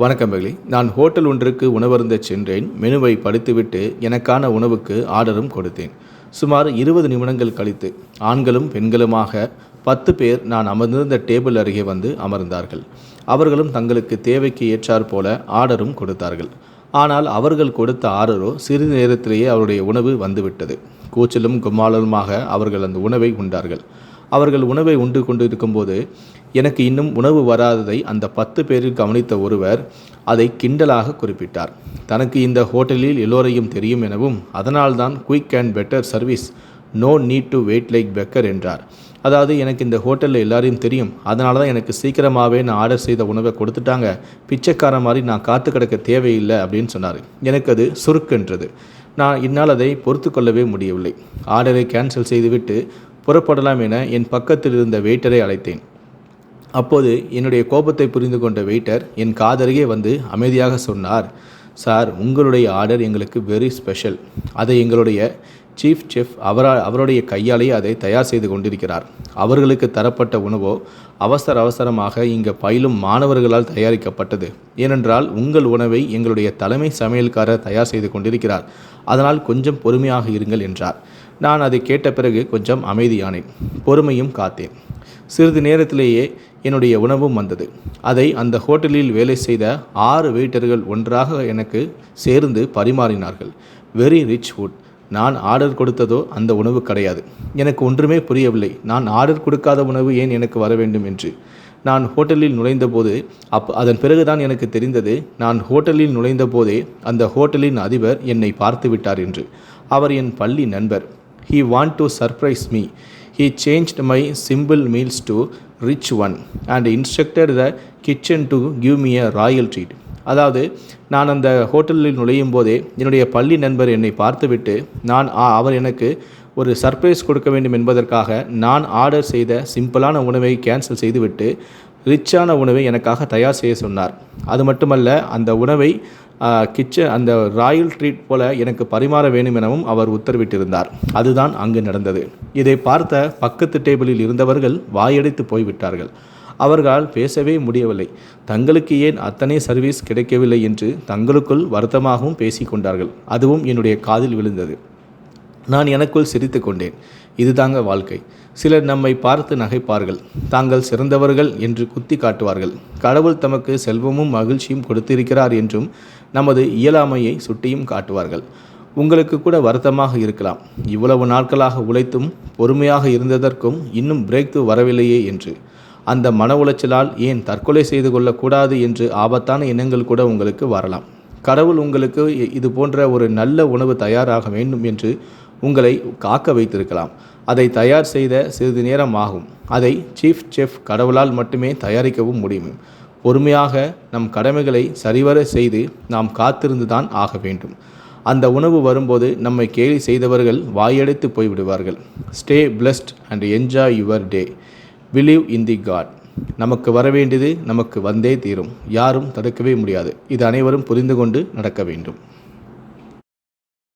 வணக்கம் பகலி நான் ஹோட்டல் ஒன்றுக்கு உணவருந்த சென்றேன். மெனுவை படித்துவிட்டு எனக்கான உணவுக்கு ஆர்டரும் கொடுத்தேன். சுமார் இருபது நிமிடங்கள் கழித்து ஆண்களும் பெண்களுமாக பத்து பேர் நான் அமர்ந்திருந்த டேபிள் அருகே வந்து அமர்ந்தார்கள். அவர்களும் தங்களுக்கு தேவைக்கு ஏற்றாற் போல ஆர்டரும் கொடுத்தார்கள். ஆனால் அவர்கள் கொடுத்த ஆர்டரோ சிறிது நேரத்திலேயே அவருடைய உணவு வந்துவிட்டது. கூச்சலும் கும்மாளலுமாக அவர்கள் அந்த உணவை உண்டார்கள். அவர்கள் உணவை உண்டு கொண்டு இருக்கும்போது எனக்கு இன்னும் உணவு வராததை அந்த பத்து பேரில் கவனித்த ஒருவர் அதை கிண்டலாக குறிப்பிட்டார். தனக்கு இந்த ஹோட்டலில் எல்லோரையும் தெரியும் எனவும் அதனால்தான் quick and better service no need to wait like beggar என்றார். அதாவது எனக்கு இந்த ஹோட்டலில் எல்லாரையும் தெரியும் அதனால தான் எனக்கு சீக்கிரமாகவே நான் ஆர்டர் செய்த உணவை கொடுத்துட்டாங்க. பிச்சைக்கார மாதிரி நான் காத்து கிடக்க தேவையில்லை அப்படின்னு சொன்னார். எனக்கு அது சுருக்கென்றது. நான் இந்நாள் அதை பொறுத்து கொள்ளவே முடியவில்லை. ஆர்டரை கேன்சல் செய்துவிட்டு புறப்படலாம் என என் பக்கத்தில் இருந்த வெயிட்டரை அழைத்தேன். அப்போது என்னுடைய கோபத்தை புரிந்து கொண்ட வெயிட்டர் என் காதருகே வந்து அமைதியாக சொன்னார் சார் உங்களுடைய ஆர்டர் எங்களுக்கு வெரி ஸ்பெஷல் அதை எங்களுடைய சீஃப் செஃப் அவரா அவருடைய கையாலேயே அதை தயார் செய்து கொண்டிருக்கிறார். அவர்களுக்கு தரப்பட்ட உணவோ அவசர அவசரமாக இங்கே பயிலும் மாணவர்களால் தயாரிக்கப்பட்டது. ஏனென்றால் உங்கள் உணவை எங்களுடைய தலைமை சமையல்காரர் தயார் செய்து கொண்டிருக்கிறார். அதனால் கொஞ்சம் பொறுமையாக இருங்கள் என்றார். நான் அதை கேட்ட பிறகு கொஞ்சம் அமைதியானேன். பொறுமையும் காத்தேன். சிறிது நேரத்திலேயே என்னுடைய உணவும் வந்தது. அதை அந்த ஹோட்டலில் வேலை செய்த ஆறு வெயிட்டர்கள் ஒன்றாக எனக்கு சேர்ந்து பரிமாறினார்கள். வெரி ரிச் ஃபுட் நான் ஆர்டர் கொடுத்ததோ அந்த உணவு கிடையாது. எனக்கு ஒன்றுமே புரியவில்லை. நான் ஆர்டர் கொடுக்காத உணவு ஏன் எனக்கு வர வேண்டும் என்று. நான் ஹோட்டலில் நுழைந்தபோது அப் அதன் பிறகுதான் எனக்கு தெரிந்தது. நான் ஹோட்டலில் நுழைந்தபோதே அந்த ஹோட்டலின் அதிபர் என்னை பார்த்து விட்டார் என்று. அவர் என் பள்ளி நண்பர். He want to surprise me he changed my simple meals to rich one and instructed the kitchen to give me a royal treat அதாவது நான் அந்த ஹோட்டலில் நுழையும் போதே என்னுடைய பள்ளி நண்பர் என்னை பார்த்துவிட்டு நான் அவர் எனக்கு ஒரு சர்ப்ரைஸ் கொடுக்க வேண்டும் என்பதற்காக நான் ஆர்டர் செய்த சிம்பிளான உணவை கேன்சல் செய்துவிட்டு ரிச்சான உணவை எனக்காக தயார் செய்ய சொன்னார். அது மட்டுமல்ல அந்த உணவை கிச்சன் அந்த ராயல் ட்ரீட் போல எனக்கு பரிமாற வேண்டும் எனவும் அவர் உத்தரவிட்டிருந்தார். அதுதான் அங்கு நடந்தது. இதை பார்த்த பக்கத்து டேபிளில் இருந்தவர்கள் வாயடைத்து போய்விட்டார்கள். அவர்களால் பேசவே முடியவில்லை. தங்களுக்கு ஏன் அத்தனை சர்வீஸ் கிடைக்கவில்லை என்று தங்களுக்குள் வருத்தமாகவும் பேசிக்கொண்டார்கள். அதுவும் என்னுடைய காதில் விழுந்தது. நான் எனக்குள் சிரித்து கொண்டேன் இதுதாங்க வாழ்க்கை. சிலர் நம்மை பார்த்து நகைப்பார்கள். தாங்கள் சிறந்தவர்கள் என்று குத்தி காட்டுவார்கள். கடவுள் தமக்கு செல்வமும் மகிழ்ச்சியும் கொடுத்திருக்கிறார் என்றும் நமது இயலாமையை சுட்டியும் காட்டுவார்கள். உங்களுக்கு கூட வருத்தமாக இருக்கலாம். இவ்வளவு நாட்களாக உழைத்தும் பொறுமையாக இருந்ததற்கும் இன்னும் பிரேக் வரவில்லையே என்று. அந்த மன உளைச்சலால் ஏன் தற்கொலை செய்து கொள்ளக்கூடாது என்று ஆபத்தான எண்ணங்கள் கூட உங்களுக்கு வரலாம். கடவுள் உங்களுக்கு இது போன்ற ஒரு நல்ல உணவு தயாராக வேண்டும் என்று உங்களை காக்க வைத்திருக்கலாம். அதை தயார் செய்த சிறிது நேரம் ஆகும். அதை சீஃப் செஃப் கடவுளால் மட்டுமே தயாரிக்கவும் முடியும். பொறுமையாக நம் கடமைகளை சரிவர செய்து நாம் காத்திருந்துதான் ஆக வேண்டும். அந்த உணவு வரும்போது நம்மை கேலி செய்தவர்கள் வாயடைத்து போய்விடுவார்கள். Stay blessed and enjoy your day believe in the god நமக்கு வர வேண்டியது நமக்கு வந்தே தீரும். யாரும் தடுக்கவே முடியாது. இது அனைவரும் புரிந்து கொண்டு நடக்க வேண்டும்.